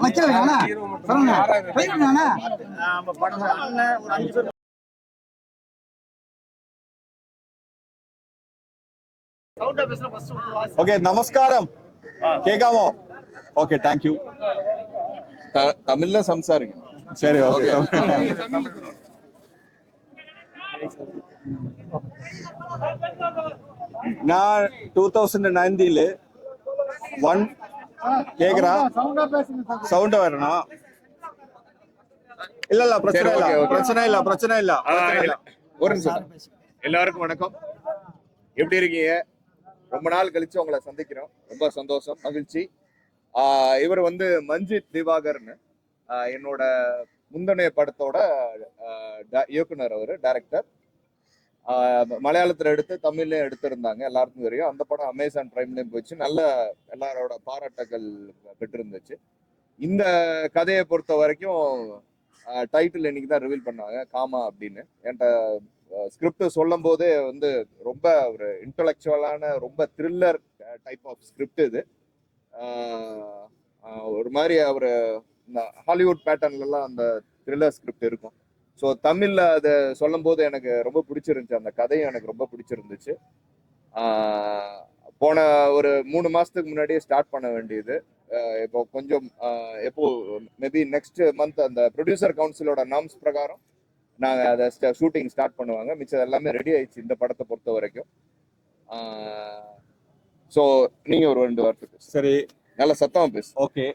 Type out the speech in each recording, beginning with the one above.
வைக்கல அண்ணா சொல்லுங்க போயிருங்க அண்ணா ഓക്കെ നമസ്കാരം കേൾക്കാമോ ഓക്കെ താങ്ക് യു ത- തമിഴില് സംസാരിക്കണം ശരി ഓക്കെ நான் டூ தௌசண்ட் நைன்டீன்ல ஒன் கேக்குறா? சவுண்ட் வரணும். இல்ல. இல்ல பிரச்சனை இல்ல. பிரச்சனை இல்ல. பிரச்சனை இல்ல. ஒரு நிமிஷம். எல்லாருக்கும் வணக்கம். எப்படி இருக்கீங்க? ரொம்ப நாள் கழிச்சு உங்களை சந்திக்கிறோம். ரொம்ப சந்தோஷம் மகிழ்ச்சி. ஆஹ் இவர் வந்து மஞ்சித் திவாகர்னு ஆஹ் என்னோட முந்தனைய படத்தோட இயக்குனர் அவர் டைரக்டர் மலையாளத்தில் எடுத்து தமிழ்லையும் எடுத்திருந்தாங்க எல்லாருக்கும் தெரியும். அந்த படம் அமேசான் பிரைம்லயும் போச்சு நல்ல எல்லாரோட பாராட்டுகள் பெற்றிருந்துச்சு. இந்த கதையை பொறுத்த வரைக்கும் டைட்டில் இன்னைக்கு தான் ரிவீல் பண்ணாங்க காமா அப்படின்னு. என்கிட்ட ஸ்கிரிப்ட் சொல்லும் போதே வந்து ரொம்ப ஒரு இன்டலெக்சுவலான ரொம்ப த்ரில்லர் டைப் ஆஃப் ஸ்கிரிப்ட் இது. ஒரு மாதிரி அவர் இந்த ஹாலிவுட் பேட்டர்ன்லலாம் அந்த த்ரில்லர் ஸ்கிரிப்ட் இருக்கும். ஸோ தமிழில் அதை சொல்லும் போது எனக்கு ரொம்ப பிடிச்சிருந்துச்சு. அந்த கதையும் எனக்கு ரொம்ப பிடிச்சிருந்துச்சு. போன ஒரு மூணு மாசத்துக்கு முன்னாடியே ஸ்டார்ட் பண்ண வேண்டியது. இப்போ கொஞ்சம் எப்போ மேபி நெக்ஸ்ட் மந்த் அந்த ப்ரொடியூசர் கவுன்சிலோட நாம்ஸ் பிரகாரம் நாங்கள் அதை ஷூட்டிங் ஸ்டார்ட் பண்ணுவாங்க. மிச்சம் எல்லாமே ரெடி ஆயிடுச்சு இந்த படத்தை பொறுத்த வரைக்கும். ஸோ நீங்க ஒரு ரெண்டு வார்த்தை சரி. நல்ல சத்தமா பேசு. ஓகே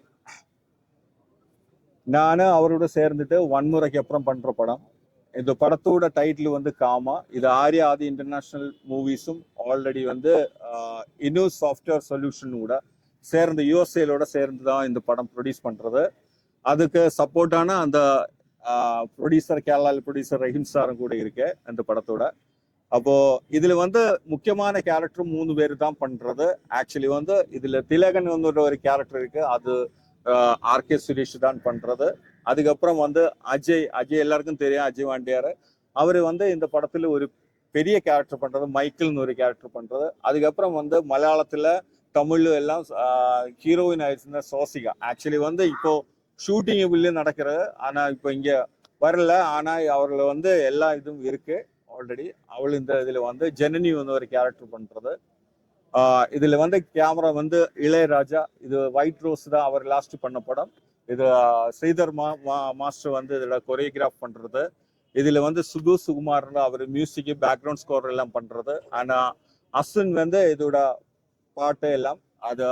நான் அவரோட சேர்ந்துட்டு வன்முறைக்கு அப்புறம் பண்ணுற படம். இந்த படத்தோட டைட்டில் வந்து காமா. இது ஆர்யா ஆதி இன்டர்நேஷ்னல் மூவிஸும் ஆல்ரெடி வந்து இன்னும் சாஃப்ட்வேர் சொல்யூஷன் கூட சேர்ந்து யூஎஸ்ஏலோட சேர்ந்து தான் இந்த படம் ப்ரொடியூஸ் பண்றது. அதுக்கு சப்போர்ட்டான அந்த ப்ரொடியூசர் கேரளாவில் ப்ரொடியூசர் ரஹீம் சாரும் கூட இருக்கு அந்த படத்தோட. அப்போ இதுல வந்து முக்கியமான கேரக்டர் மூணு பேர் தான் பண்றது. ஆக்சுவலி வந்து இதுல திலகன் வந்து ஒரு கேரக்டர் இருக்கு. அது ஆர்கே சுரேஷ் தான் பண்றது. அதுக்கப்புறம் வந்து அஜய் அஜய் எல்லாருக்கும் தெரியும் அஜய் வாண்டியார். அவர் வந்து இந்த படத்துல ஒரு பெரிய கேரக்டர் பண்றது மைக்கிள்னு ஒரு கேரக்டர் பண்றது. அதுக்கப்புறம் வந்து மலையாளத்துல தமிழ் எல்லாம் ஹீரோயின் ஆயிடுச்சுன்னா சோசிகா. ஆக்சுவலி வந்து இப்போ ஷூட்டிங் உள்ளே நடக்கிறது. ஆனா இப்போ இங்க வரல. ஆனா அவர்ல வந்து எல்லா இதுவும் இருக்கு. ஆல்ரெடி அவள் இந்த இதுல வந்து ஜனனி வந்து ஒரு கேரக்டர் பண்றது. இதில் வந்து கேமரா வந்து இளையராஜா இது ஒயிட் ரோஸ் தான் அவர் லாஸ்ட் பண்ண படம். இது ஸ்ரீதர் மா மா- மாஸ்டர் வந்து இதோட கொரியோகிராஃப் பண்ணுறது இதில் வந்து சுகு சுகுமார் அவர் மியூசிக்கு பேக்ரவுண்ட் ஸ்கோர் எல்லாம் பண்ணுறது ஆனால் அஸ்வின் வந்து இதோட பாட்டு எல்லாம் அது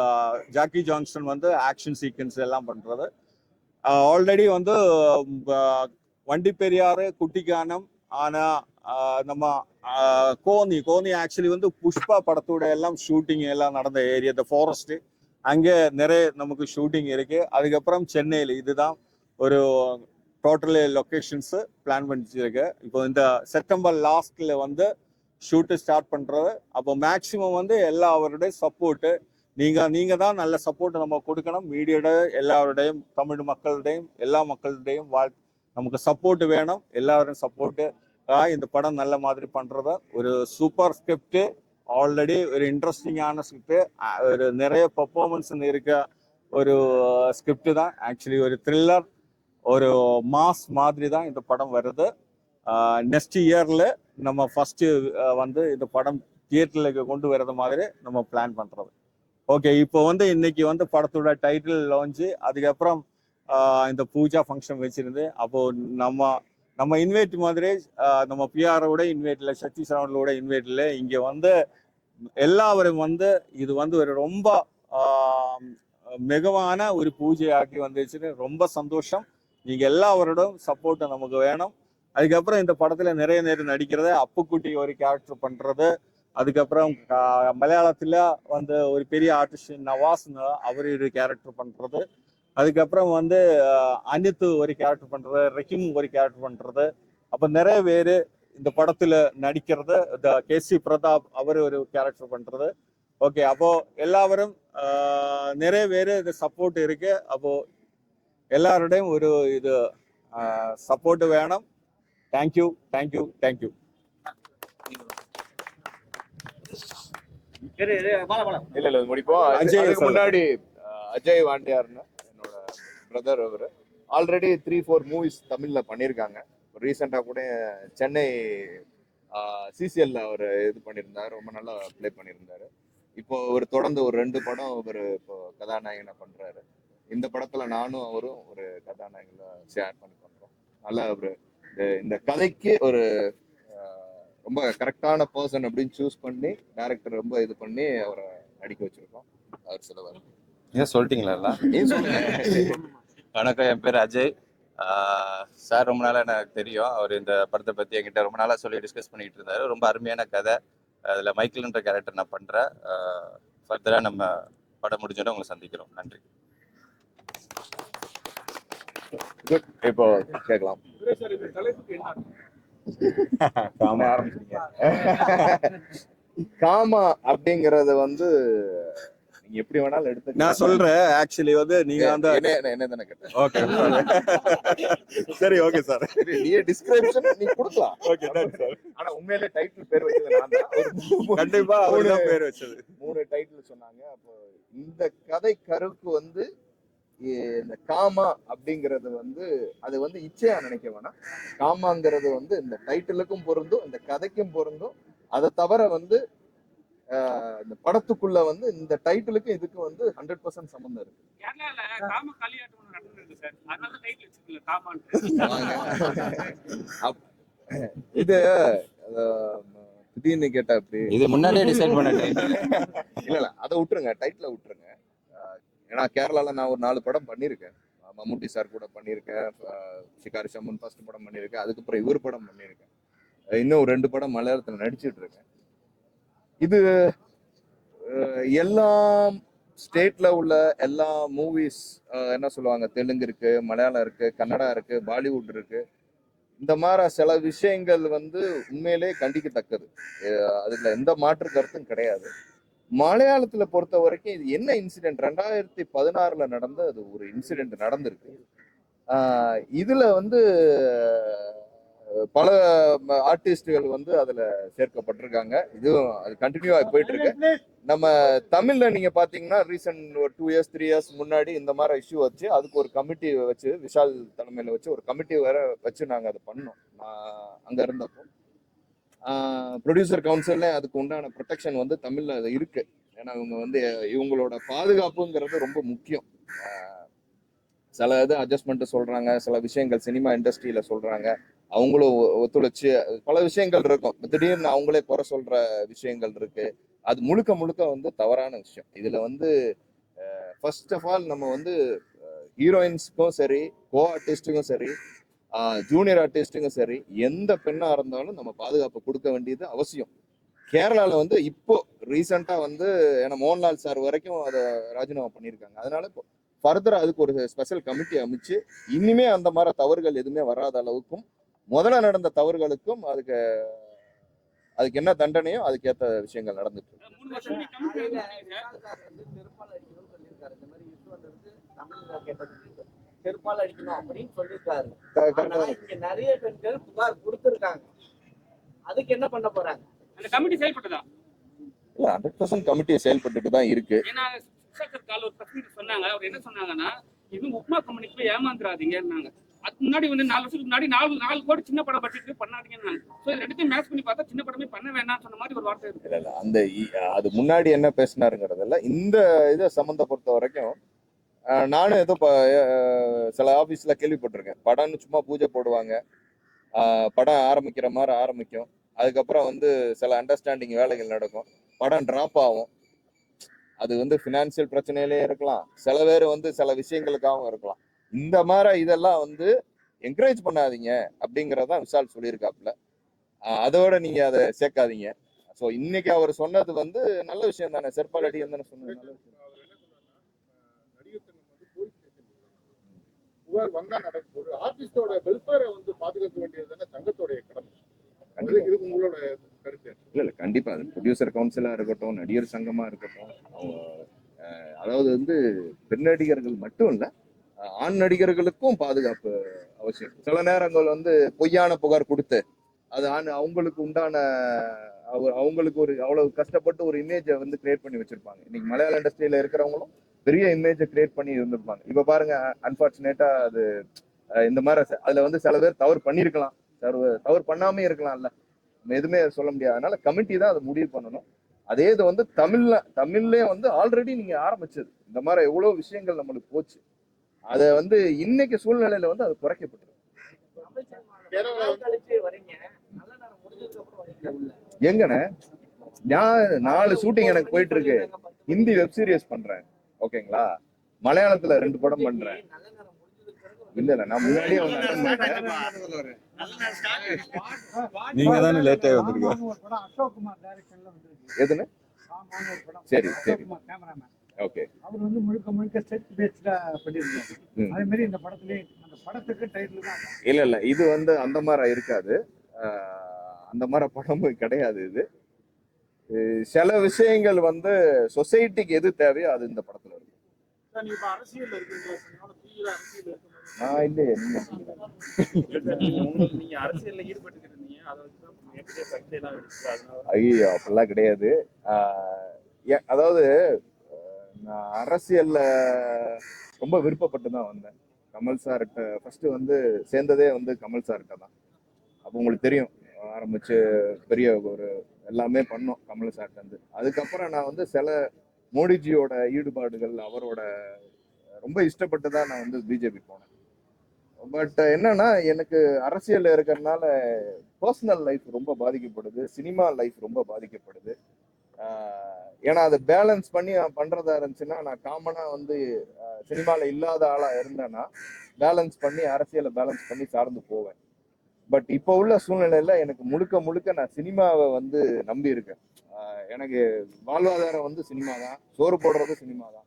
ஜாக்கி ஜான்சன் வந்து ஆக்ஷன் சீக்வன்ஸ் எல்லாம் பண்ணுறது ஆல்ரெடி வந்து வண்டி பெரியாறு குட்டிக்கானம் ஆனால் நம்ம கோனி கோனி ஆக்சுவலி வந்து புஷ்பா படத்தோட எல்லாம் ஷூட்டிங் எல்லாம் நடந்த ஏரியா இந்த ஃபாரஸ்ட் அங்கே நிறைய நமக்கு ஷூட்டிங் இருக்கு. அதுக்கப்புறம் சென்னையில் இதுதான் ஒரு டோட்டல் லொக்கேஷன்ஸ் பிளான் பண்ணிச்சிருக்கு இப்போ இந்த செப்டம்பர் லாஸ்ட்ல வந்து ஷூட்டு ஸ்டார்ட் பண்றது. அப்போ மேக்சிமம் வந்து எல்லா அவருடைய சப்போர்ட்டு நீங்க நீங்க தான் நல்ல சப்போர்ட் நம்ம கொடுக்கணும். மீடியோட எல்லாருடையும் தமிழ் மக்களுடையும் எல்லா மக்களுடையும் வாழ் நமக்கு சப்போர்ட் வேணும். எல்லாரும் சப்போர்ட்டு இந்த படம் நல்ல மாதிரி பண்றத ஒரு சூப்பர் ஸ்கிரிப்ட் ஆல்ரெடி ஒரு இன்ட்ரெஸ்டிங்கான ஸ்கிரிப்ட் ஒரு நிறைய பெர்ஃபார்மன்ஸ் இருக்க ஒரு ஸ்கிரிப்ட் தான். ஆக்சுவலி ஒரு த்ரில்லர் ஒரு மாஸ் மாதிரி தான் இந்த படம் வருது. நெக்ஸ்ட் இயர்ல நம்ம ஃபர்ஸ்ட் வந்து இந்த படம் தியேட்டர்ல கொண்டு வர்றது மாதிரி நம்ம பிளான் பண்றது. ஓகே இப்போ வந்து இன்னைக்கு வந்து படத்தோட டைட்டில் லான்ச்சு அதுக்கப்புறம் இந்த பூஜா ஃபங்க்ஷன் வச்சுருந்து அப்போ நம்ம நம்ம இன்வைட் மாதிரி நம்ம பிஆரோட இன்வைட்ல சக்தி சரவணோட இன்வைட்டில் இங்கே வந்து எல்லாரும் வந்து இது வந்து ஒரு ரொம்ப ஆஹ் மிகவான ஒரு பூஜையாக்கி வந்துச்சுன்னு ரொம்ப சந்தோஷம். நீங்க எல்லாவரோடும் சப்போர்ட் நமக்கு வேணும். அதுக்கப்புறம் இந்த படத்துல நிறைய நேரம் நடிக்கிறது அப்புக்குட்டி ஒரு கேரக்டர் பண்றது அதுக்கப்புறம் ஆஹ் மலையாளத்துல வந்து ஒரு பெரிய ஆர்டிஸ்ட் நவாஸ் அவர் ஒரு கேரக்டர் பண்றது. அதுக்கப்புறம் வந்து அனித்து ஒரு கேரக்டர் பண்றது ரஹீம் ஒரு கேரக்டர் பண்றது. அப்ப நிறைய பேரு இந்த படத்துல நடிக்கிறது இந்த கே சி பிரதாப் அவர் ஒரு கேரக்டர் பண்றது. ஓகே அப்போ எல்லாரும் ஆஹ் நிறைய பேரு இது சப்போர்ட் இருக்கு. அப்போ எல்லாருடையும் ஒரு இது சப்போர்ட் வேணும். தேங்க்யூ தேங்க்யூ தேங்க்யூ இல்ல இல்ல முடிப்போம். முன்னாடி அஜய் வாண்டியார்னு. பிரதர் அவர். ஆல்ரெடி த்ரீ ஃபோர் மூவிஸ் தமிழ்ல பண்ணியிருக்காங்க ரீசெண்டாக கூட சென்னை சிசிஎல்ல அவர் இது பண்ணியிருந்தாரு ரொம்ப நல்லா ப்ளே பண்ணியிருந்தாரு இப்போ அவர் தொடர்ந்து ஒரு ரெண்டு படம் அவர் இப்போ கதாநாயகனை பண்றாரு. இந்த படத்துல நானும் அவரும் ஒரு கதாநாயகனை ஷேர் பண்ணி பண்றோம். நல்லா ஒரு இந்த- கதைக்கு ஒரு ரொம்ப கரெக்டான பர்சன் அப்படின்னு சூஸ் பண்ணி டேரக்டர் ரொம்ப இது பண்ணி அவரை நடிக்க வச்சிருக்கோம். அவர் சிலவர் ஏன் சொல்லிட்டீங்களா? நீங்க சொல்லுங்க வணக்கம் என் பேர் அஜய். சார் ரொம்ப நாளாக எனக்கு தெரியும். அவர் இந்த படத்தை பற்றி என்கிட்ட ரொம்ப நாளாக சொல்லி டிஸ்கஸ் பண்ணிட்டு இருந்தார். ரொம்ப அருமையான கதை. அதில் மைக்கிள்ன்ற கேரக்டர் நான் பண்ணுறேன் ஃபர்தராக நம்ம படம் முடிஞ்சோட உங்களை சந்திக்கிறோம். நன்றி. இப்போ கேட்கலாம். காமா. ஆரம்பிச்சிட்டீங்க காமா அப்படிங்கறது வந்து நீங்க எப்படி வேணாலும் எடுத்து நான் சொல்றேன் ஆக்சுவலி வந்து நீங்க அந்த என்ன தானே கேட்டேன் ஓகே சரி ஓகே சார் நீ டிஸ்கிரிப்ஷன் நீ கொடுக்கலாம். ஓகே சார் ஆனா உண்மையிலே டைட்டில் பேர் வச்சது நான் தான். கண்டிப்பா அவர்தான் பேர் வச்சது. மூணு டைட்டில் சொன்னாங்க. அப்போ இந்த கதை கருக்கு வந்து இந்த காமா அப்படிங்கிறது வந்து அது வந்து இச்சையா நினைக்க வேணாம். காமாங்கிறது வந்து இந்த டைட்டிலுக்கும் பொருந்தும் இந்த கதைக்கும் பொருந்தும். அதை தவிர வந்து இந்த படத்துக்குள்ள வந்து இந்த டைட்டிலுக்கும் இதுக்கும் வந்து ஹண்ட்ரட் பர்சன்ட் சம்மந்தம் இருக்கு. இது திடீர்னு கேட்டா அப்படி இது முன்னாடியே டிசைட் பண்ணிட்டேன். இல்ல இல்ல அதை விட்டுருங்க டைட்டில் விட்டுருங்க. ஏன்னா கேரளால நான் ஒரு நாலு படம் பண்ணியிருக்கேன். மம்முட்டி சார் கூட பண்ணியிருக்கேன். ஷிகாரி சம்மன் ஃபர்ஸ்ட் படம் பண்ணியிருக்கேன். அதுக்கப்புறம் இவர் படம் பண்ணியிருக்கேன். இன்னும் ஒரு ரெண்டு படம் மலையாளத்தில் நடிச்சிட்டு இருக்கேன். இது அஹ் எல்லா ஸ்டேட்ல உள்ள எல்லா மூவிஸ் என்ன சொல்லுவாங்க தெலுங்கு இருக்கு மலையாளம் இருக்கு கன்னடா இருக்கு பாலிவுட் இருக்கு. இந்த மாதிரி சில விஷயங்கள் வந்து உண்மையிலே கண்டிக்கத்தக்கது. அதுல எந்த மாற்று கருத்தும் கிடையாது. மலையாளத்துல பொறுத்த வரைக்கும் இது என்ன இன்சிடென்ட் ரெண்டாயிரத்தி பதினாறுல நடந்த அது ஒரு இன்சிடென்ட் நடந்திருக்கு. ஆஹ் இதுல வந்து பல ஆர்டிஸ்டுகள் வந்து அதுல சேர்க்கப்பட்டிருக்காங்க. இதுவும் அது கண்டினியூவா போயிட்டு இருக்கு நம்ம தமிழ்ல நீங்க பாத்தீங்கன்னா ரீசன்ட் ஒரு டூ இயர்ஸ் த்ரீ இயர்ஸ் முன்னாடி இந்த மாதிரி இஷ்யூ வச்சு அதுக்கு ஒரு கமிட்டி வச்சு விஷால் தலைமையில வச்சு ஒரு கமிட்டி வேற வச்சு நாங்க அதை பண்ணோம். அங்க இருந்தப்போ. ப்ரொடியூசர் கவுன்சில்ல அதுக்கு உண்டான ப்ரொடெக்ஷன் வந்து தமிழ்ல அது இருக்கு. ஏன்னா இவங்க வந்து இவங்களோட பாதுகாப்புங்கிறது ரொம்ப முக்கியம். சில இது அட்ஜஸ்ட்மெண்ட் சொல்றாங்க சில விஷயங்கள் சினிமா இண்டஸ்ட்ரியில சொல்றாங்க. அவங்களும் ஒ- ஒத்துழைச்சு பல விஷயங்கள் இருக்கும். திடீர்னு அவங்களே குறை சொல்ற விஷயங்கள் இருக்கு. அது முழுக்க முழுக்க வந்து தவறான விஷயம். இதுல வந்து ஃபர்ஸ்ட் ஆஃப் ஆல் நம்ம வந்து ஹீரோயின்ஸ்க்கும் சரி கோ ஆர்டிஸ்ட்டுக்கும் சரி ஜூனியர் ஆர்டிஸ்ட்டுக்கும் சரி எந்த பெண்ணா இருந்தாலும் நம்ம பாதுகாப்பு கொடுக்க வேண்டியது அவசியம். கேரளாவில் வந்து இப்போ ரீசெண்டாக வந்து ஏன்னா மோகன்லால் சார் வரைக்கும் அதை ராஜினாமா பண்ணியிருக்காங்க. அதனால இப்போ ஃபர்தர் அதுக்கு ஒரு ஸ்பெஷல் கமிட்டி அமைச்சு இனிமே அந்த மாதிரி தவறுகள் எதுவுமே வராத அளவுக்கும் முதல்ல நடந்த தவறுகளுக்கும் அதுக்கு அதுக்கு என்ன தண்டனையோ அதுக்கேற்ற விஷயங்கள் நடந்துட்டு செருப்பால் அடிக்கணும் அப்படின்னு சொல்லியிருக்காரு நிறைய பெண்கள் புகார் கொடுத்திருக்காங்க. அதுக்கு என்ன பண்ண போறாங்க? அந்த கமிட்டி செயல்பட்டதா? இல்ல ஹண்ட்ரட் பர்சன்ட் கமிட்டி செயல்பட்டுட்டு தான் இருக்கு. ஏன்னா சொன்னாங்க. அவர் என்ன சொன்னாங்கன்னா இது உப்மா கம்பெனிக்கு போய் ஏமாந்துடாதீங்கன்னாங்க அதுக்கு முன்னாடி வந்து நாலு வருஷத்துக்கு முன்னாடி நாலு நாலு கோடி சின்ன படம் பட்ஜெட் பண்ணாதீங்கன்னு ஸோ இது ரெண்டுத்தையும் மேட்ச் பண்ணி பார்த்தா சின்ன படமே பண்ண வேணாம் சொன்ன மாதிரி ஒரு வார்த்தை இருக்கு. இல்ல அந்த இ- அது முன்னாடி என்ன பேசினாருங்கிறதுல இந்த இதை சம்மந்த பொறுத்த வரைக்கும் நானும் ஏதோ ப- சில ஆபீஸ்ல கேள்விப்பட்டிருக்கேன். படம்னு சும்மா பூஜை போடுவாங்க. படம் ஆரம்பிக்கிற மாதிரி ஆரம்பிக்கும். அதுக்கப்புறம் வந்து சில அண்டர்ஸ்டாண்டிங் வேலைகள் நடக்கும். படம் டிராப் ஆகும். அது வந்து ஃபினான்சியல் பிரச்சனையிலே இருக்கலாம். சில பேர் வந்து சில விஷயங்களுக்காகவும் இருக்கலாம். இந்த மாதிரி இதெல்லாம் வந்து என்கரேஜ் பண்ணாதீங்க அப்படிங்கறதான் விஷால் சொல்லியிருக்காப்புல. அதோட நீங்க அதை சேர்க்காதீங்க. ஸோ இன்னைக்கு அவர் சொன்னது வந்து நல்ல விஷயம் தானே? செருப்பால் அடி தானே சொன்னது நல்ல விஷயம். புகார் வந்தா நடக்கும் ஒரு ஆர்டிஸ்டோட வெல்ஃபேரை வந்து பாதுகாக்க வேண்டியது தானே சங்கத்தோடைய கடமை. இது உங்களோட கருத்து? இல்ல இல்ல கண்டிப்பா. அது ப்ரொடியூசர் கவுன்சிலா இருக்கட்டும் நடிகர் சங்கமா இருக்கட்டும் அவங்க, அதாவது வந்து பெண் நடிகர்கள் மட்டும் இல்ல ஆண் நடிகர்களுக்கும் பாதுகாப்பு அவசியம். சில நேரங்கள் வந்து பொய்யான புகார் கொடுத்து அது ஆண் அவங்களுக்கு உண்டான அவங்களுக்கு ஒரு அவ்வளவு கஷ்டப்பட்டு ஒரு இமேஜை வந்து கிரியேட் பண்ணி வச்சிருப்பாங்க. இன்னைக்கு மலையாள இண்டஸ்ட்ரியில இருக்கிறவங்களும் பெரிய இமேஜை கிரியேட் பண்ணி இருந்திருப்பாங்க. இப்ப பாருங்க அன்பார்ச்சுனேட்டா அது இந்த மாதிரி அதுல வந்து சில பேர் தவறு பண்ணியிருக்கலாம் தவறு தவறு பண்ணாமே இருக்கலாம்ல. நம்ம எதுவுமே சொல்ல முடியாது. அதனால கமிட்டி தான் அதை முடிவு பண்ணணும். அதே இது வந்து தமிழ்ல தமிழ்லயே வந்து ஆல்ரெடி நீங்க ஆரம்பிச்சது. இந்த மாதிரி எவ்வளவு விஷயங்கள் நம்மளுக்கு போச்சு. அதை வந்து இன்னைக்கு சூழ்நிலையில வந்து அது உள்ள எங்கண்ணே? நான் நாலு ஷூட்டிங் எனக்கு போயிட்டு இருக்கு ஹிந்தி வெப் சீரிஸ் பண்றேன். ஓகேங்களா? மலையாளத்துல ரெண்டு படம் பண்றேன். இல்ல இல்ல நான் முன்னாடியே. நீங்க தானே லேட் ஆகி வந்திருக்கீங்க. எதுன்னு? சரி, சரி. ஓகே. அவர் வந்து முழுக்க முழுக்க செட் பேஸ்டா பண்ணிருக்காரு. அதே மாதிரி இந்த படத்துலயே அந்த படத்துக்கு டைட்டில் தான். இல்ல இல்ல இது வந்து அந்த மாதிரி இருக்காது. அந்த மாதிரி படமும் கிடையாது இது. சில விஷயங்கள் வந்து சொசைட்டிக்கு எது தேவையோ அது இந்த படத்துல இருக்கு. நான் இல்லையே நீங்க அரசியல்ல ஈடுபட்டு ஐயோ அப்படிலாம் கிடையாது. அதாவது நான் அரசியல்ல ரொம்ப விருப்பப்பட்டு தான் வந்தேன். கமல் சார்கிட்ட ஃபர்ஸ்ட் வந்து சேர்ந்ததே வந்து கமல் சார்கிட்ட தான். அப்போ உங்களுக்கு தெரியும் ஆரம்பிச்சு பெரிய ஒரு எல்லாமே பண்ணோம் கமல் சார்கிட்ட இருந்து. அதுக்கப்புறம் நான் வந்து சில மோடிஜியோட ஈடுபாடுகள் அவரோட ரொம்ப இஷ்டப்பட்டு தான் நான் வந்து பிஜேபி போனேன். பட் என்னன்னா எனக்கு அரசியல் இருக்கிறதுனால பர்சனல் லைஃப் ரொம்ப பாதிக்கப்படுது சினிமா லைஃப் ரொம்ப பாதிக்கப்படுது. ஏன்னா அதை பேலன்ஸ் பண்ணி நான் பண்றதா இருந்துச்சுன்னா நான் காமனா வந்து சினிமால இல்லாத ஆளா இருந்தேன்னா பேலன்ஸ் பண்ணி அரசியலை பேலன்ஸ் பண்ணி சார்ந்து போவேன். பட் இப்போ உள்ள சூழ்நிலையில எனக்கு முழுக்க முழுக்க நான் சினிமாவை வந்து நம்பி இருக்கேன். எனக்கு வாழ்வாதாரம் வந்து சினிமா தான். சோறு போடுறது சினிமா தான்.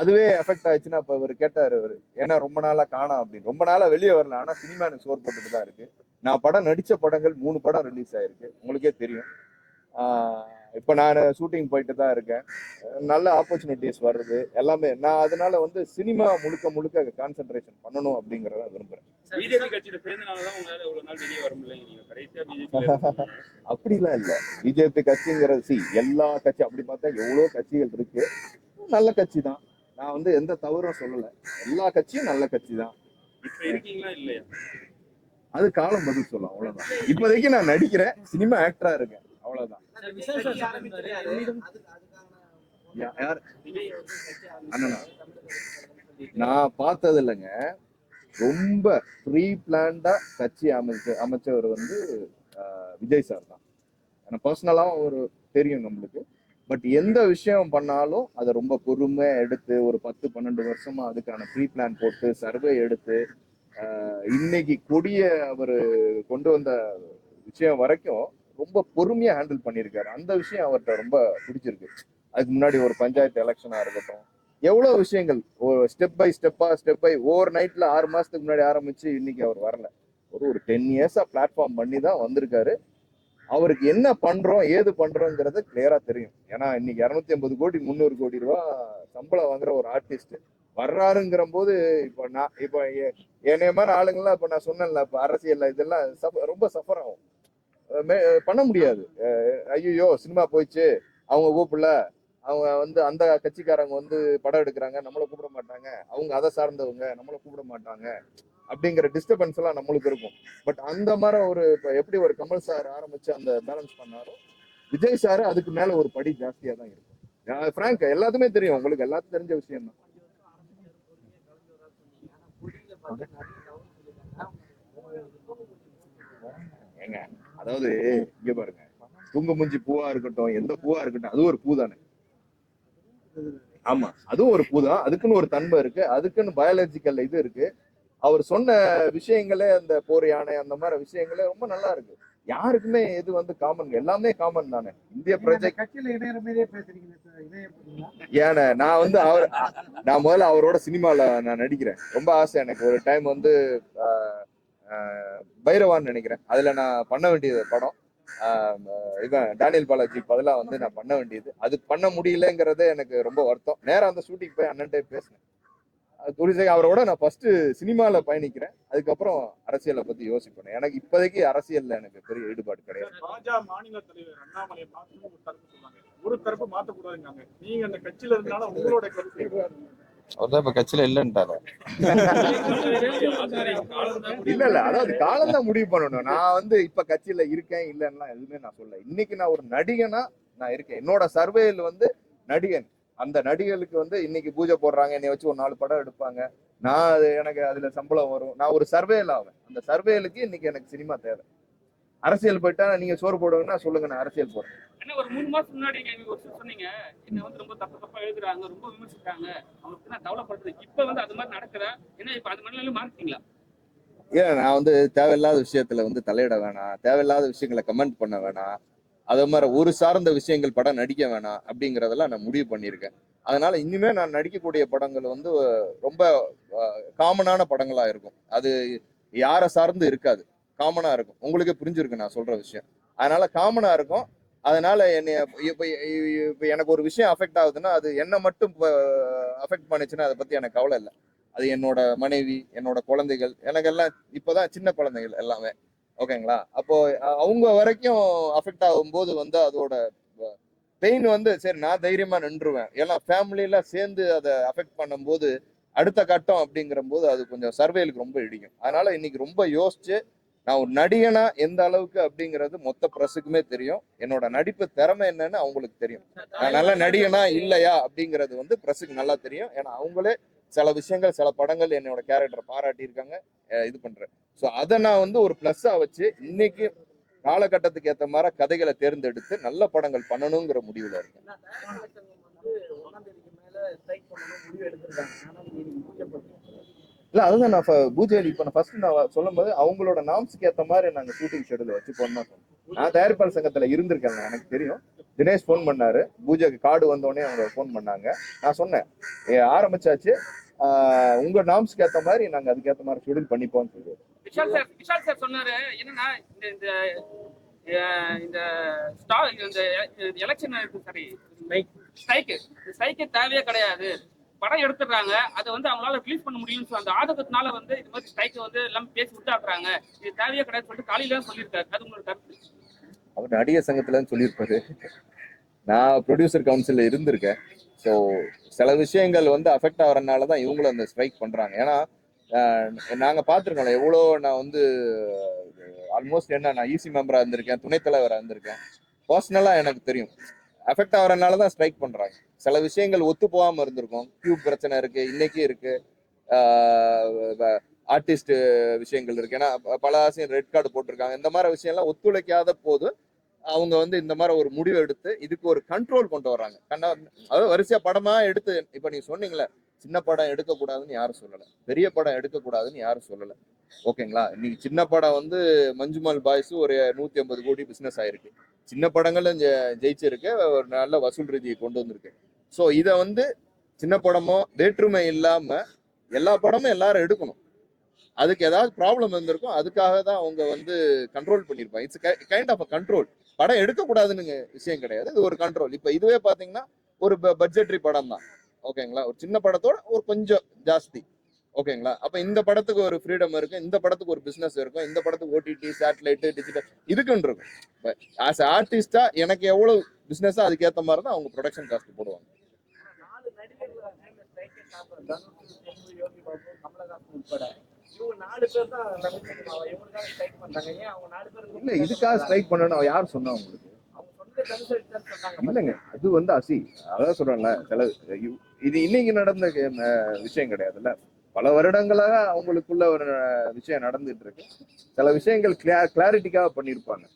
அதுவே எஃபெக்ட் ஆயிடுச்சுன்னா இப்போ இவர் கேட்டார் இவர் ஏன்னா ரொம்ப நாளா காணோம் அப்படின்னு. ரொம்ப நாளா வெளியே வரல. ஆனா சினிமா எனக்கு சோறு போட்டுட்டு தான் இருக்கு. நான் படம் நடிச்ச படங்கள் மூணு படம் ரிலீஸ் ஆயிருக்கு. உங்களுக்கே தெரியும். ஆஹ் இப்போ நான் ஷூட்டிங் போயிட்டு தான் இருக்கேன். நல்ல ஆப்பர்ச்சுனிட்டிஸ் வருது. எல்லாமே நான் அதனால வந்து சினிமா முழுக்க முழுக்க கான்சென்ட்ரேஷன் பண்ணணும் அப்படிங்கிறத விரும்புறேன். அப்படிலாம் இல்ல. பிஜேபி கட்சிங்கிறது சி எல்லா கட்சி அப்படி பார்த்தா எவ்வளோ கட்சிகள் இருக்கு. நல்ல கட்சி தான் நான் வந்து எந்த தவறும் சொல்லல. எல்லா கட்சியும் நல்ல கட்சி தான் இப்ப இருக்கீங்களா இல்லையா? அது காலம் பதில் சொல்லும் அவ்வளவுதான். இப்போதைக்கு நான் நடிக்கிறேன். சினிமா ஆக்டரா இருக்கேன். அவ்வளவுதான். யார்? அண்ணனா? நான் பார்த்தது இல்லைங்க ரொம்ப ப்ரீ பிளான்டா கட்சி அமைச்ச அமைச்சவர் வந்து விஜய் சார் தான். எனக்கு பர்சனலாகவும் ஒரு தெரியும் நம்மளுக்கு. பட் எந்த விஷயம் பண்ணாலும் அதை ரொம்ப பொறுமையா எடுத்து ஒரு பத்து பன்னெண்டு வருஷமா அதுக்கான ப்ரீ பிளான் போட்டு சர்வே எடுத்து இன்னைக்கு கொடிய அவர் கொண்டு வந்த விஷயம் வரைக்கும் ரொம்ப பொறுமையா ஹேண்டில் பண்ணியிருக்காரு. அந்த விஷயம் அவர்கிட்ட ரொம்ப பிடிச்சிருக்கு. அதுக்கு முன்னாடி ஒரு பஞ்சாயத்து எலெக்ஷனா இருக்கட்டும். எவ்வளவு விஷயங்கள் ஸ்டெப் பை ஸ்டெப்பா ஸ்டெப் பை ஓவர் நைட்ல ஆறு மாசத்துக்கு முன்னாடி ஆரம்பிச்சு இன்னைக்கு அவர் வரல. ஒரு ஒரு டென் இயர்ஸா பிளாட்ஃபார்ம் பண்ணி தான் வந்திருக்காரு. அவருக்கு என்ன பண்றோம் ஏது பண்றோங்கிறது கிளியரா தெரியும். ஏன்னா இன்னைக்கு இரநூத்தி ஐம்பது கோடி முந்நூறு கோடி ரூபா சம்பளம் வாங்குற ஒரு ஆர்டிஸ்ட் வர்றாருங்கிற போது இப்போ நான் இப்போ என்னைய மாதிரி ஆளுங்கள்லாம் இப்போ நான் சொன்னேன்ல இப்போ அரசியல் இதெல்லாம் ரொம்ப சஃபர் ஆகும். பண்ண முடியாது. ஐயோ சினிமா போயிடுச்சு. அவங்க கூப்பிடல. அவங்க வந்து அந்த கட்சிக்காரங்க வந்து படம் எடுக்கிறாங்க. நம்மளை கூப்பிட மாட்டாங்க. அவங்க அதை சார்ந்தவங்க. நம்மளை கூப்பிட மாட்டாங்க. அப்படிங்கிற டிஸ்டர்பன்ஸ் எல்லாம் நம்மளுக்கு இருக்கும். பட் அந்த மாதிரி ஒரு இப்போ எப்படி ஒரு கமல் சார் ஆரம்பிச்சு அந்த பேலன்ஸ் பண்ணாரோ விஜய் சார் அதுக்கு மேல ஒரு படி ஜாஸ்தியா தான் இருக்கும். ஃப்ராங்க் எல்லாத்துமே தெரியும். உங்களுக்கு எல்லாத்துக்கும் தெரிஞ்ச விஷயம் தான். ஏங்க அதாவது இங்க பாருங்க. தூங்குமுஞ்சி பூவா இருக்கட்டும் எந்த பூவா இருக்கட்டும் அது ஒரு பூ தானே ஆமா அதுவும் ஒரு பூ தான் அதுக்குன்னு ஒரு தன்மை இருக்கு. அதுக்குன்னு பயாலஜிக்கல் இது இருக்கு. அவர் சொன்ன விஷயங்களே அந்த போர் யானை அந்த மாதிரி விஷயங்களே ரொம்ப நல்லா இருக்கு. யாருக்குமே இது வந்து காமன் எல்லாமே காமன் தானே. இந்திய நீங்க அந்த ப்ராஜெக்ட் கட்சியில இணையற மாதிரியே பேசுறீங்க சார். இணைய போறீங்களா? ஏன நான் வந்து அவர் நான் முதல்ல அவரோட சினிமால நான் நடிக்கிறேன். ரொம்ப ஆசை எனக்கு. ஒரு டைம் வந்து ஆஹ், பைரவான்னு நினைக்கிறேன். அதுல நான் பண்ண வேண்டியது படம். இவன் டேனியல் பாலாஜி பதிலா வந்து நான் பண்ண வேண்டியது. அது பண்ண முடியலங்கிறதே எனக்கு ரொம்ப வருத்தம். நேரம் அந்த ஷூட்டிங் போய் அண்ணன்ட்டே பேசினேன். துரிசை அவரோட நான் ஃபர்ஸ்ட் சினிமால பயணிக்கிறேன். அதுக்கப்புறம் அரசியலை பத்தி யோசிப்பேன். எனக்கு இப்போதைக்கு அரசியல்ல எனக்கு பெரிய ஈடுபாடு கிடையாது. பாஜக மாநில தலைவர் ஒரு ஒரு தரப்பு மாத்தக்கூடாதுங்க நீங்க அந்த கட்சியில இருந்தாலும் உங்களோட கருத்து. அவர்தான் இப்ப கட்சியில இல்லைன்ட்டாரு. இல்ல இல்ல அதாவது காலம் தான் முடிவு பண்ணணும். நான் வந்து இப்ப கட்சியில இருக்கேன் இல்லன்னா எதுவுமே நான் சொல்ல இன்னைக்கு நான் ஒரு நடிகனா நான் இருக்கேன். என்னோட சர்வேல வந்து நடிகன். அந்த நடிகர்களுக்கு வந்து இன்னைக்கு பூஜை போடுறாங்க என்னை வச்சு ஒரு நாலு படம் எடுப்பாங்க. நான் அது எனக்கு அதுல சம்பளம் வரும். நான் ஒரு சர்வேல ஆவேன். அந்த சர்வேலுக்கு இன்னைக்கு எனக்கு சினிமா தேவை. அரசியல் போயிட்டா நீங்க சோறு போடுங்கன்னா சொல்லுங்க நான் அரசியல் போடுறேன். ஏன்னா ஒரு மூணு மாசம் முன்னாடி நீங்க ஒரு சொன்னீங்க. என்ன வந்து ரொம்ப தப்பு தப்பா எழுதுறாங்க ரொம்ப விமர்சிக்கிறாங்க. அவங்களுக்கு நான் கவலைப்படுறது இப்ப வந்து அது மாதிரி நடக்குதா ஏன்னா இப்ப அது மாதிரி மாறிட்டீங்களா? ஏன் நான் வந்து தேவையில்லாத விஷயத்துல வந்து தலையிட வேணாம். தேவையில்லாத விஷயங்களை கமெண்ட் பண்ண வேணாம். அதே மாதிரி ஒரு சார்ந்த விஷயங்கள் படம் நடிக்க வேணாம் அப்படிங்கறதெல்லாம் நான் முடிவு பண்ணியிருக்கேன். அதனால இனிமே நான் நடிக்கக்கூடிய படங்கள் வந்து ரொம்ப காமனான படங்களா இருக்கும். அது யாரை சார்ந்து இருக்காது. காமனா இருக்கும். உங்களுக்கே புரிஞ்சிருக்கு நான் சொல்ற விஷயம். அதனால காமனா இருக்கும். அதனால என்னை இப்போ இப்போ எனக்கு ஒரு விஷயம் அஃபெக்ட் ஆகுதுன்னா அது என்னை மட்டும் அஃபெக்ட் பண்ணுச்சுன்னா அதை பத்தி எனக்கு கவலை இல்லை. அது என்னோட மனைவி என்னோட குழந்தைகள் எனக்கு எல்லாம் இப்போதான் சின்ன குழந்தைகள் எல்லாமே. ஓகேங்களா? அப்போ அவங்க வரைக்கும் அஃபெக்ட் ஆகும்போது வந்து அதோட பெயின் வந்து சரி நான் தைரியமா நின்றுவேன். ஏன்னா ஃபேமிலியில சேர்ந்து அதை அஃபெக்ட் பண்ணும்போது அடுத்த கட்டம் அப்படிங்கிற போது அது கொஞ்சம் சர்வேலுக்கு ரொம்ப இடிக்கும். அதனால இன்னைக்கு ரொம்ப யோசிச்சு நான் ஒரு நடிகனா எந்த அளவுக்கு அப்படிங்கிறது மொத்த ப்ரெஸ்ஸுக்குமே தெரியும். என்னோட நடிப்பு திறமை என்னன்னு அவங்களுக்கு தெரியும். நான் நல்ல நடிகனா இல்லையா அப்படிங்கிறது வந்து ப்ரெஸ்ஸுக்கு நல்லா தெரியும். ஏன்னா அவங்களே சில விஷயங்கள் சில படங்கள் என்னோட கேரக்டரை பாராட்டியிருக்காங்க. இது பண்றேன். ஸோ அதை நான் வந்து ஒரு பிளஸ்ஸா வச்சு இன்னைக்கு காலகட்டத்துக்கு ஏற்ற மாதிரி கதைகளை தேர்ந்தெடுத்து நல்ல படங்கள் பண்ணணுங்கிற முடிவுல இருக்கேன். இல்ல அதுதான் நான் பூஜை இப்போ நான் ஃபர்ஸ்ட் நான் சொல்லும் போது அவங்களோட நாம்ஸ்க்கு ஏற்ற மாதிரி நாங்க ஷூட்டிங் ஷெடியூல் வச்சு பண்ணோம் நான் தயாரிப்பாளர் சங்கத்துல இருந்திருக்கேங்க எனக்கு தெரியும். தினேஷ் ஃபோன் பண்ணாரு. பூஜைக்கு கார்டு வந்தோடனே அவங்க ஃபோன் பண்ணாங்க. நான் சொன்னேன் "ஏ, ஆரம்பிச்சாச்சு. உங்க நாம்ஸ்க்கு ஏற்ற மாதிரி நாங்க அதுக்கேற்ற மாதிரி ஷெடியூல் பண்ணிப்போம்னு சொல்லி. விஷால் சார் விஷால் சார் சொன்னாரு என்னன்னா இந்த இந்த ஸ்டா இந்த எலெக்ஷன் சாரி ஸ்ட்ரைக்கு ஸ்ட்ரைக்கு தேவையே கிடையாது. படம் எடுத்துடுறாங்க. அதை வந்து அவங்களால ரிலீஸ் பண்ண முடியும்னு அந்த ஆதகத்தினால வந்து இது மாதிரி ஸ்ட்ரைக்கை வந்து எல்லாம் பேசி விட்டாக்குறாங்க இது தேவையே கிடையாது சொல்லிட்டு காலையில சொல்லியிருக்காரு. அது உங்களோட கருத்து? அவர் நடிகர் சங்கத்துல சொல்லியிருப்பாரு. நான் ப்ரொடியூசர் கவுன்சில்ல இருந்திருக்கேன். ஸோ சில விஷயங்கள் வந்து அஃபெக்ட் ஆகிறனால தான் இவங்களும் அந்த ஸ்ட்ரைக் பண்றாங்க. ஏன்னா நாங்கள் நாங்க பார்த்துருக்கோம்ல எவ்வளோ நான் வந்து ஆல்மோஸ்ட் என்ன நான் ஈசி மெம்பரா இருந்திருக்கேன் துணைத்தலைவராக இருந்திருக்கேன். பர்சனலாக எனக்கு தெரியும். அஃபெக்ட் ஆகிறனால தான் ஸ்ட்ரைக் பண்றாங்க. சில விஷயங்கள் ஒத்து போகாம இருந்திருக்கும். டியூப் பிரச்சனை இருக்கு இன்னைக்கு இருக்கு. ஆர்டிஸ்ட் விஷயங்கள் இருக்கு. ஏன்னா பல ஆசையும் ரெட் கார்டு போட்டிருக்காங்க. இந்த மாதிரி விஷயம்லாம் ஒத்துழைக்காத போது அவங்க வந்து இந்த மாதிரி ஒரு முடிவு எடுத்து இதுக்கு ஒரு கண்ட்ரோல் கொண்டு வர்றாங்க. கண்ணா அதாவது வரிசையா படமா எடுத்து இப்ப நீங்க சொன்னீங்களே சின்ன படம் எடுக்கக்கூடாதுன்னு யாரும் சொல்லல. பெரிய படம் எடுக்கக்கூடாதுன்னு யாரும் சொல்லல. ஓகேங்களா இன்னைக்கு சின்ன படம் வந்து மஞ்சுமல் பாய்ஸ் ஒரு நூத்தி ஐம்பது கோடி பிசினஸ் ஆயிருக்கு. சின்ன படங்களும் ஜெயிச்சிருக்கு. ஒரு நல்ல வசூல் ரீதியை கொண்டு வந்திருக்கு. ஸோ இதை வந்து சின்ன படமோ வேற்றுமை இல்லாம எல்லா படமும் எல்லாரும் எடுக்கணும். அதுக்கு ஏதாவது ப்ராப்ளம் இருந்திருக்கும் அதுக்காக தான் அவங்க வந்து கண்ட்ரோல் பண்ணியிருப்பாங்க. It's kind of a control படம் எடுக்கக்கூடாதுன்னு விஷயம் கிடையாது. இது ஒரு கண்ட்ரோல் இப்போ இதுவே பார்த்தீங்கன்னா ஒரு பட்ஜெட்ரி படம் தான் ஓகேங்களா ஒரு சின்ன படத்தோட ஒரு கொஞ்சம் ஜாஸ்தி. ஓகேங்களா? அப்ப இந்த படத்துக்கு ஒரு ஃப்ரீடம் இருக்கு இந்த படத்துக்கு ஒரு பிசினஸ் இருக்கும் இந்த படத்துக்கு ஓடிடி சேட்டலைட் டிஜிட்டல் இதுக்குன்னு இருக்கும். ஆஸ் ஆர்டிஸ்டா எனக்கு எவ்வளவு பிசினஸா அதுக்கேற்ற மாதிரி தான் அவங்க ப்ரொடக்ஷன் காஸ்ட் போடுவாங்க. ஸ்ட்ரைக் இல்ல இதுக்காக ஸ்ட்ரைக் பண்ணணும் யார் சொன்னா உங்களுக்கு? இல்லைங்க அது வந்து அசி அதான் சொல்றேன்ல சில இது இன்னைக்கு நடந்த விஷயம் கிடையாதுல்ல? பல வருடங்களாக அவங்களுக்குள்ள ஒரு விஷயம் நடந்துட்டு இருக்கு சில விஷயங்கள் கிளாரிட்டிக்காக பண்ணியிருப்பாங்க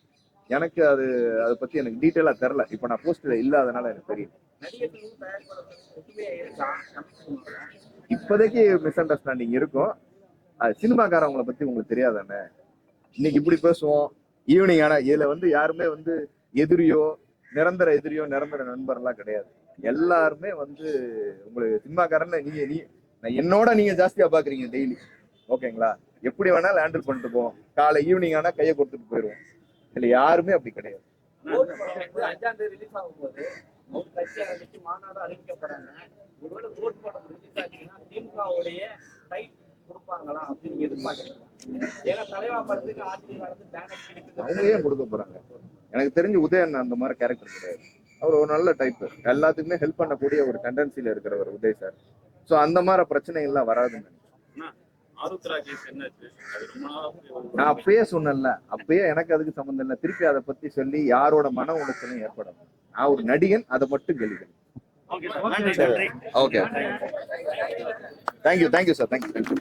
எனக்கு அது அதை பத்தி எனக்கு டீட்டெயிலா தெரில இப்போ நான் போஸ்ட்ல இல்லாதனால எனக்கு தெரியும் இப்போதைக்கு மிஸ் அண்டர்ஸ்டாண்டிங் இருக்கும். அது சினிமாக்காரவங்களை பத்தி உங்களுக்கு தெரியாதானே இன்னைக்கு இப்படி பேசுவோம். ஈவினிங் ஆனா இதுல வந்து யாருமே வந்து எதிரியோ நிரந்தர எதிரியோ நிரந்தர நண்பர்லாம் கிடையாது. எல்லாருமே வந்து உங்களுக்கு சினிமாக்காரன் நீங்க நீ நான் என்னோட நீங்க ஜாஸ்தியா பாக்குறீங்க டெய்லி ஓகேங்களா எப்படி வேணாலும் ஹேண்டில் பண்ணிட்டு போவோம். காலை ஈவினிங் ஆனா கையை கொடுத்துட்டு போயிடுவோம் இதுல யாருமே அப்படி கிடையாது. அவங்க ஏன் கொடுக்க போறாங்க? எனக்கு தெரிஞ்சு உதயன் அந்த மாதிரி கேரக்டர் கிடையாது. அவர் ஒரு நல்ல டைப் எல்லாத்துக்குமே ஹெல்ப் பண்ணக்கூடிய ஒரு டெண்டன்சில இருக்கிறவர் உதய் சார் ஸோ அந்த மாதிரி பிரச்சனைகள்லாம் வராதுன்னு நான் அப்பயே சொன்னேன்ல அப்பயே எனக்கு அதுக்கு சம்மந்தம் இல்லை. திருப்பி அதை பத்தி சொல்லி யாரோட மன உளைச்சலும் ஏற்படும் நான் ஒரு நடிகன் அதை மட்டும் நன்றி okay thank you thank you sir thank you thank you